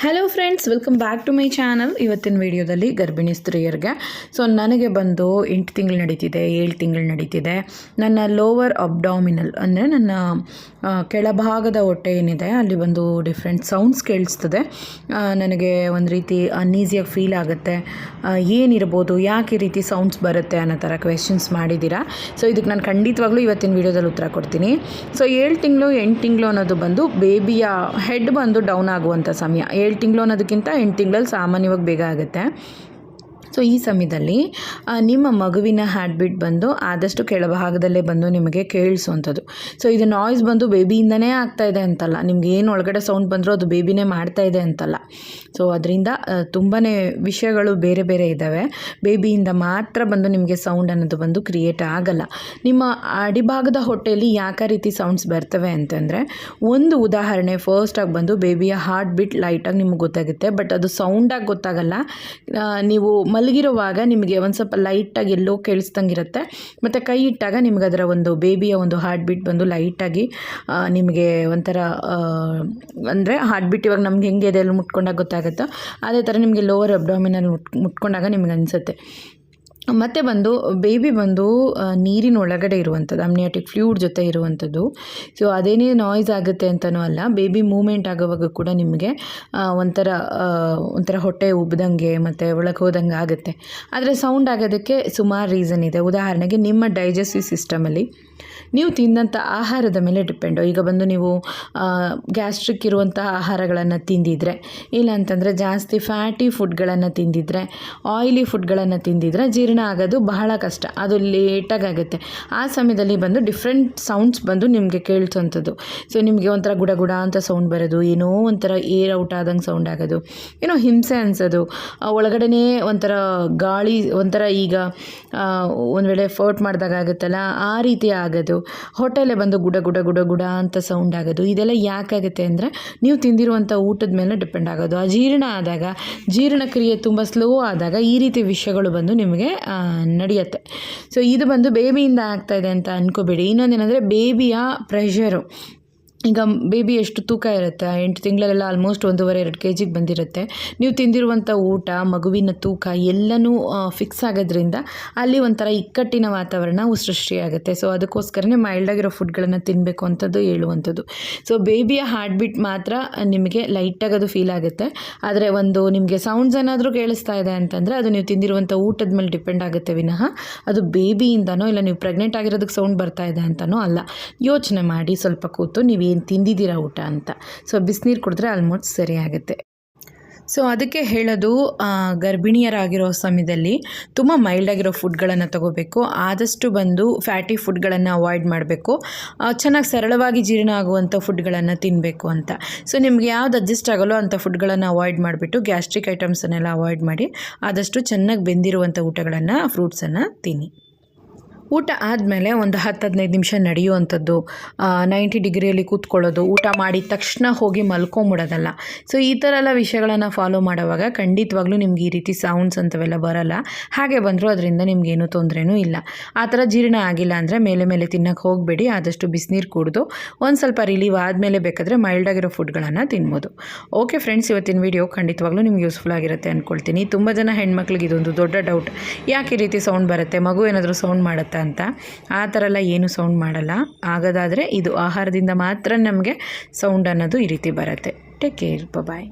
Hello friends welcome back to my channel ಇವತ್ತಿನ ವಿಡಿಯೋದಲ್ಲಿ ಗರ್ಭಿಣಿ ಸ್ತ್ರೀಯರಿಗೆ. ಸೊ ನನಗೆ ಬಂದು ಎಂಟು ತಿಂಗಳು ನಡೀತಿದೆ, ಏಳು ತಿಂಗಳು ನಡೀತಿದೆ. ನನ್ನ ಲೋವರ್ ಅಬ್ಡಾಮಿನಲ್ ಅಂದರೆ ನನ್ನ ಕೆಳಭಾಗದ ಹೊಟ್ಟೆ ಏನಿದೆ, ಅಲ್ಲಿ ಬಂದು ಡಿಫ್ರೆಂಟ್ ಸೌಂಡ್ಸ್ ಕೇಳಿಸ್ತದೆ. ನನಗೆ ಒಂದು ರೀತಿ ಅನ್ಈಸಿಯಾಗಿ ಫೀಲ್ ಆಗುತ್ತೆ. ಏನಿರ್ಬೋದು, ಯಾಕೆ ಈ ರೀತಿ ಸೌಂಡ್ಸ್ ಬರುತ್ತೆ ಅನ್ನೋ ಥರ ಕ್ವೆಶನ್ಸ್ ಮಾಡಿದ್ದೀರಾ ಸೊ ಇದಕ್ಕೆ ನಾನು ಖಂಡಿತವಾಗ್ಲೂ ಇವತ್ತಿನ ವಿಡಿಯೋದಲ್ಲಿ ಉತ್ತರ ಕೊಡ್ತೀನಿ. ಸೊ ಏಳು ತಿಂಗಳು ಎಂಟು ತಿಂಗಳು ಅನ್ನೋದು ಬಂದು ಬೇಬಿಯ ಹೆಡ್ ಬಂದು ಡೌನ್ ಆಗುವಂಥ ಸಮಯ. ಏಳು ತಿಂಗಳು ಅನ್ನೋದಕ್ಕಿಂತ ಎಂಟು ತಿಂಗಳಲ್ಲಿ ಸಾಮಾನ್ಯವಾಗಿ ಬೇಗ ಆಗುತ್ತೆ. ಸೊ ಈ ಸಮಯದಲ್ಲಿ ನಿಮ್ಮ ಮಗುವಿನ ಹ್ಯಾಟ್ಬಿಟ್ ಬಂದು ಆದಷ್ಟು ಕೆಳಭಾಗದಲ್ಲೇ ಬಂದು ನಿಮಗೆ ಕೇಳಿಸುವಂಥದ್ದು. ಸೊ ಇದು ನಾಯ್ಸ್ ಬಂದು ಬೇಬಿಯಿಂದನೇ ಆಗ್ತಾ ಇದೆ ಅಂತಲ್ಲ. ನಿಮ್ಗೆ ಏನು ಒಳಗಡೆ ಸೌಂಡ್ ಬಂದರೂ ಅದು ಬೇಬಿನೇ ಮಾಡ್ತಾ ಇದೆ ಅಂತಲ್ಲ. ಸೊ ಅದರಿಂದ ತುಂಬಾ ವಿಷಯಗಳು ಬೇರೆ ಬೇರೆ ಇದ್ದಾವೆ. ಬೇಬಿಯಿಂದ ಮಾತ್ರ ಬಂದು ನಿಮಗೆ ಸೌಂಡ್ ಅನ್ನೋದು ಬಂದು ಕ್ರಿಯೇಟ್ ಆಗಲ್ಲ. ನಿಮ್ಮ ಅಡಿಭಾಗದ ಹೊಟ್ಟೆಯಲ್ಲಿ ಯಾಕೆ ರೀತಿ ಸೌಂಡ್ಸ್ ಬರ್ತವೆ ಅಂತಂದರೆ, ಒಂದು ಉದಾಹರಣೆ ಫಸ್ಟಾಗಿ ಬಂದು ಬೇಬಿಯ ಹಾರ್ಟ್ ಬಿಟ್ ಲೈಟಾಗಿ ನಿಮಗೆ ಗೊತ್ತಾಗುತ್ತೆ. ಬಟ್ ಅದು ಸೌಂಡಾಗಿ ಗೊತ್ತಾಗಲ್ಲ. ನೀವು ಮಲಗಿರುವಾಗ ನಿಮಗೆ ಒಂದು ಸ್ವಲ್ಪ ಲೈಟಾಗಿ ಎಲ್ಲೋ ಕೇಳಿಸ್ದಂಗಿರುತ್ತೆ. ಮತ್ತು ಕೈ ಇಟ್ಟಾಗ ನಿಮ್ಗೆ ಅದರ ಒಂದು ಬೇಬಿಯ ಒಂದು ಹಾರ್ಟ್ ಬೀಟ್ ಬಂದು ಲೈಟಾಗಿ ನಿಮಗೆ ಒಂಥರ ಅಂದರೆ ಹಾರ್ಟ್ ಬೀಟ್ ಇವಾಗ ನಮ್ಗೆ ಹೆಂಗೆ ಇದೆ ಅಲ್ಲಿ ಮುಟ್ಕೊಂಡಾಗ ಗೊತ್ತಾಗುತ್ತೋ. ಅದೇ ಥರ ನಿಮಗೆ ಲೋವರ್ ಅಬ್ಡಾಮಿನಲ್ಲಿ ಮುಟ್, ಮುಟ್ಕೊಂಡಾಗ ನಿಮ್ಗೆ ಅನಿಸುತ್ತೆ. ಮತ್ತು ಬಂದು ಬೇಬಿ ಬಂದು ನೀರಿನ ಒಳಗಡೆ ಇರುವಂಥದ್ದು ಅಮ್ನಿಯಾಟಿಕ್ ಫ್ಲೂಡ್ ಜೊತೆ ಇರುವಂಥದ್ದು. ಸೊ ಅದೇನೇ ನಾಯ್ಸ್ ಆಗುತ್ತೆ ಅಂತಲೂ ಅಲ್ಲ ಬೇಬಿ ಮೂಮೆಂಟ್ ಆಗೋವಾಗ ಕೂಡ ನಿಮಗೆ ಒಂಥರ ಒಂಥರ ಹೊಟ್ಟೆ ಉಬ್ಬದಂಗೆ ಮತ್ತು ಒಳಗೆ ಹೋದಂಗೆ ಆಗುತ್ತೆ. ಆದರೆ ಸೌಂಡ್ ಆಗೋದಕ್ಕೆ ಸುಮಾರು ರೀಸನ್ ಇದೆ. ಉದಾಹರಣೆಗೆ ನಿಮ್ಮ ಡೈಜೆಸ್ಟಿವ್ ಸಿಸ್ಟಮಲ್ಲಿ ನೀವು ತಿಂದಂಥ ಆಹಾರದ ಮೇಲೆ ಡಿಪೆಂಡು ಈಗ ಬಂದು ನೀವು ಗ್ಯಾಸ್ಟ್ರಿಕ್ ಇರುವಂಥ ಆಹಾರಗಳನ್ನು ತಿಂದಿದ್ರೆ, ಇಲ್ಲ ಅಂತಂದರೆ ಜಾಸ್ತಿ ಫ್ಯಾಟಿ ಫುಡ್ಗಳನ್ನು ತಿಂದಿದ್ರೆ ಆಯಿಲಿ ಫುಡ್ಗಳನ್ನು ತಿಂದಿದ್ರೆ ಜೀರ್ಣ ಆಗೋದು ಬಹಳ ಕಷ್ಟ. ಅದು ಲೇಟಾಗಿ ಆಗುತ್ತೆ. ಆ ಸಮಯದಲ್ಲಿ ಬಂದು ಡಿಫ್ರೆಂಟ್ ಸೌಂಡ್ಸ್ ಬಂದು ನಿಮಗೆ ಕೇಳಿಸೋಂಥದ್ದು. ಸೊ ನಿಮಗೆ ಒಂಥರ ಗುಡ ಗುಡ ಅಂತ ಸೌಂಡ್ ಬರೋದು, ಏನೋ ಒಂಥರ ಏರ್ ಔಟ್ ಆದಂಗೆ ಸೌಂಡ್ ಆಗೋದು, ಏನೋ ಹಿಂಸೆ ಅನಿಸೋದು. ಒಳಗಡೆನೇ ಒಂಥರ ಗಾಳಿ, ಒಂಥರ ಈಗ ಒಂದು ವೇಳೆ ಫೋರ್ಟ್ ಮಾಡಿದಾಗ ಆಗುತ್ತಲ್ಲ, ಆ ರೀತಿ ಆಗೋದು. ಹೋಟೆಲೇ ಬಂದು ಗುಡ ಗುಡ ಗುಡ ಗುಡ ಅಂತ ಸೌಂಡ್ ಆಗೋದು. ಇದೆಲ್ಲ ಯಾಕಾಗುತ್ತೆ ಅಂದರೆ, ನೀವು ತಿಂದಿರುವಂಥ ಊಟದ ಮೇಲೆ ಡಿಪೆಂಡ್ ಆಗೋದು. ಅಜೀರ್ಣ ಆದಾಗ, ಜೀರ್ಣಕ್ರಿಯೆ ತುಂಬ ಸ್ಲೋ ಆದಾಗ ಈ ರೀತಿ ವಿಷಯಗಳು ಬಂದು ನಿಮಗೆ ನಡೆಯುತ್ತೆ. ಸೊ ಇದು ಬಂದು ಬೇಬಿಯಿಂದ ಆಗ್ತಾ ಇದೆ ಅಂತ ಅನ್ಕೋಬೇಡಿ. ಇನ್ನೊಂದೇನೆಂದರೆ ಬೇಬಿಯ ಪ್ರೆಷರು ಈಗ ಬೇಬಿ ಎಷ್ಟು ತೂಕ ಇರುತ್ತೆ? ಎಂಟು ತಿಂಗಳಲ್ಲೆಲ್ಲ ಆಲ್ಮೋಸ್ಟ್ ಒಂದೂವರೆ, ಎರಡು ಕೆ ಜಿಗೆ ಬಂದಿರುತ್ತೆ. ನೀವು ತಿಂದಿರುವಂಥ ಊಟ, ಮಗುವಿನ ತೂಕ ಎಲ್ಲನೂ ಫಿಕ್ಸ್ ಆಗೋದ್ರಿಂದ ಅಲ್ಲಿ ಒಂಥರ ಇಕ್ಕಟ್ಟಿನ ವಾತಾವರಣವು ಸೃಷ್ಟಿಯಾಗುತ್ತೆ ಸೊ ಅದಕ್ಕೋಸ್ಕರನೇ ಮೈಲ್ಡಾಗಿರೋ ಫುಡ್ಗಳನ್ನು ತಿನ್ನಬೇಕು ಅಂತದ್ದು ಹೇಳುವಂಥದ್ದು. ಸೊ ಬೇಬಿಯ ಹಾರ್ಟ್ ಬೀಟ್ ಮಾತ್ರ ನಿಮಗೆ ಲೈಟಾಗಿ ಅದು ಫೀಲ್ ಆಗುತ್ತೆ. ಆದರೆ ಒಂದು ನಿಮಗೆ ಸೌಂಡ್ಸ್ ಏನಾದರೂ ಕೇಳಿಸ್ತಾ ಇದೆ ಅಂತಂದರೆ ಅದು ನೀವು ತಿಂದಿರುವಂಥ ಊಟದ ಮೇಲೆ ಡಿಪೆಂಡ್ ಆಗುತ್ತೆ ವಿನಃ ಅದು ಬೇಬಿಯಿಂದನೋ ಇಲ್ಲ ನೀವು ಪ್ರೆಗ್ನೆಂಟ್ ಆಗಿರೋದಕ್ಕೆ ಸೌಂಡ್ ಬರ್ತಾ ಇದೆ ಅಂತನೋ ಅಲ್ಲ. ಯೋಚನೆ ಮಾಡಿ ಸ್ವಲ್ಪ ಕೂತು ನೀವೇನು ತಿಂದಿದ್ದೀರಾ ಊಟ ಅಂತ. ಸೊ ಬಿಸಿನೀರು ಕುಡಿದ್ರೆ ಆಲ್ಮೋಸ್ಟ್ ಸರಿ ಆಗುತ್ತೆ. ಸೊ ಅದಕ್ಕೆ ಹೇಳೋದು ಗರ್ಭಿಣಿಯರಾಗಿರೋ ಸಮಯದಲ್ಲಿ ತುಂಬ ಮೈಲ್ಡಾಗಿರೋ ಫುಡ್ಗಳನ್ನು ತಗೋಬೇಕು. ಆದಷ್ಟು ಬಂದು ಫ್ಯಾಟಿ ಫುಡ್ಗಳನ್ನು ಅವಾಯ್ಡ್ ಮಾಡಬೇಕು. ಚೆನ್ನಾಗಿ ಸರಳವಾಗಿ ಜೀರ್ಣ ಆಗುವಂಥ ಫುಡ್ಗಳನ್ನು ತಿನ್ನಬೇಕು ಅಂತ. ಸೊ ನಿಮ್ಗೆ ಯಾವ್ದು ಅಡ್ಜಸ್ಟ್ ಆಗಲ್ಲೋ ಅಂಥ ಫುಡ್ಗಳನ್ನು ಅವಾಯ್ಡ್ ಮಾಡಿಬಿಟ್ಟು ಗ್ಯಾಸ್ಟ್ರಿಕ್ ಐಟಮ್ಸನ್ನೆಲ್ಲ ಅವಾಯ್ಡ್ ಮಾಡಿ, ಆದಷ್ಟು ಚೆನ್ನಾಗಿ ಬೆಂದಿರುವಂಥ ಊಟಗಳನ್ನು ಫ್ರೂಟ್ಸನ್ನು ತಿನ್ನಿ. ಊಟ ಆದಮೇಲೆ ಒಂದು ಹತ್ತು ಹದಿನೈದು ನಿಮಿಷ ನಡೆಯುವಂಥದ್ದು ನೈಂಟಿ ಡಿಗ್ರಿಯಲ್ಲಿ ಕೂತ್ಕೊಳ್ಳೋದು, ಊಟ ಮಾಡಿದ ತಕ್ಷಣ ಹೋಗಿ ಮಲ್ಕೊಂಬಿಡೋದಲ್ಲ. ಸೊ ಈ ಥರ ಎಲ್ಲ ವಿಷಯಗಳನ್ನು ಫಾಲೋ ಮಾಡುವಾಗ ಖಂಡಿತವಾಗ್ಲೂ ನಿಮ್ಗೆ ಈ ರೀತಿ ಸೌಂಡ್ಸ್ ಅಂಥವೆಲ್ಲ ಬರಲ್ಲ. ಹಾಗೆ ಬಂದರೂ ಅದರಿಂದ ನಿಮಗೇನು ತೊಂದರೆನೂ ಇಲ್ಲ. ಆ ಥರ ಜೀರ್ಣ ಆಗಿಲ್ಲ ಅಂದರೆ ಮೇಲೆ ಮೇಲೆ ತಿನ್ನೋಕ್ಕೆ ಹೋಗಬೇಡಿ, ಆದಷ್ಟು ಬಿಸಿನೀರು ಕುಡಿದು, ಒಂದು ಸ್ವಲ್ಪ ರಿಲೀವ್ ಆದಮೇಲೆ ಬೇಕಾದರೆ ಮೈಲ್ಡಾಗಿರೋ ಫುಡ್ಗಳನ್ನು ತಿನ್ಬೋದು. ಓಕೆ ಫ್ರೆಂಡ್ಸ್ ಇವತ್ತಿನ ವಿಡಿಯೋ ಖಂಡಿತವಾಗ್ಲೂ ನಿಮ್ಗೆ ಯೂಸ್ಫುಲ್ ಆಗಿರುತ್ತೆ ಅಂದ್ಕೊಳ್ತೀನಿ ತುಂಬ ಜನ ಹೆಣ್ಮಕ್ಳಿಗೆ ಇದೊಂದು ದೊಡ್ಡ ಡೌಟ್ ಯಾಕೆ ಈ ರೀತಿ ಸೌಂಡ್ ಬರುತ್ತೆ? ಮಗು ಏನಾದರೂ ಸೌಂಡ್ ಮಾಡುತ್ತಾ? ಅಂತ ಆ ಥರ ಎಲ್ಲ ಏನು ಸೌಂಡ್ ಮಾಡಲ್ಲ. ಆಗೋದಾದರೆ ಇದು ಆಹಾರದಿಂದ ಮಾತ್ರ ನಮಗೆ ಸೌಂಡ್ ಅನ್ನೋದು ಈ ರೀತಿ ಬರುತ್ತೆ. Take care bye